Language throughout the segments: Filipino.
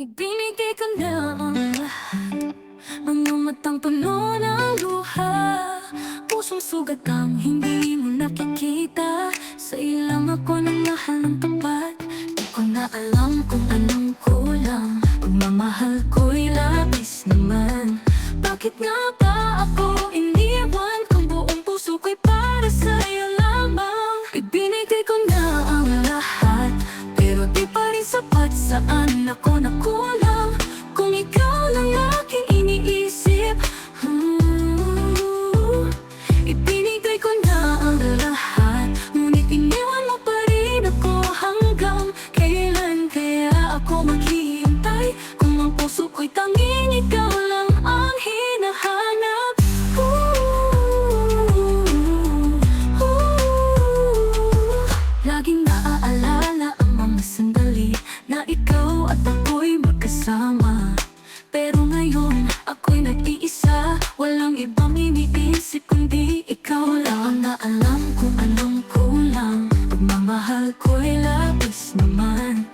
Ibinigay ko na ang lahat Mga matang puno ng luha. Pusong sugat ang hindi mo nakikita. Sa ilang ako ng mahal ng tapat Di ko na alam kung anong kulang. Pagmamahal ko'y labis naman. Bakit nga ba saan ako nakulang? Kung ikaw lang aking iniisip hmm, Ibinigay ko na ang lahat. Ngunit iniwan mo pa rin ako hanggang Kailan kaya ako maghihintay? Kung ang puso ko'y tanging ikaw lang ang hinahanap. Ooh, ooh. Laging naaalala sandali Na ikaw at ako'y magkasama. Pero ngayon ako'y nag-iisa. Walang ibang iniisip kundi ikaw lang. Na alam kung anong kulang. Pagmamahal ko'y labis naman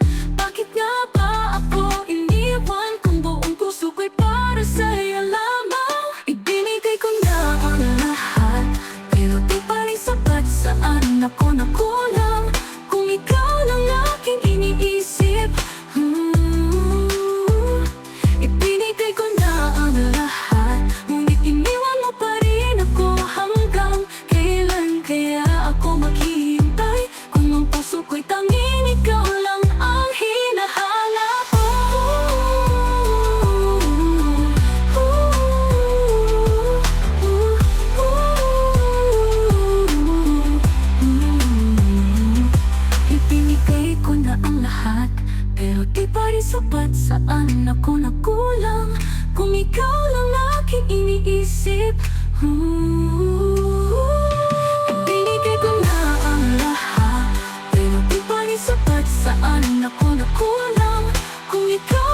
Pero di pa rin sapat saan ako nakulang Kung ikaw lang aking iniisip. Ooh. Ibinigay ko na ang lahat. Pero di pa rin sapat saan ako nakulang Kung ikaw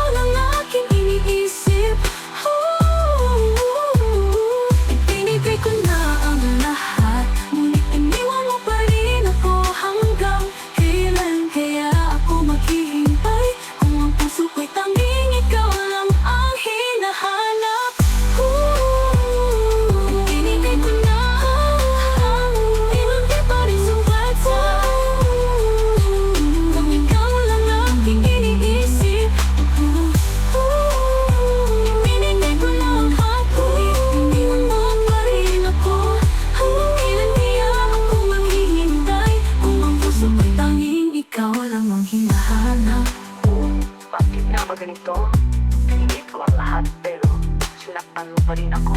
sinaktan mo pa rin ako.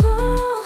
Oh,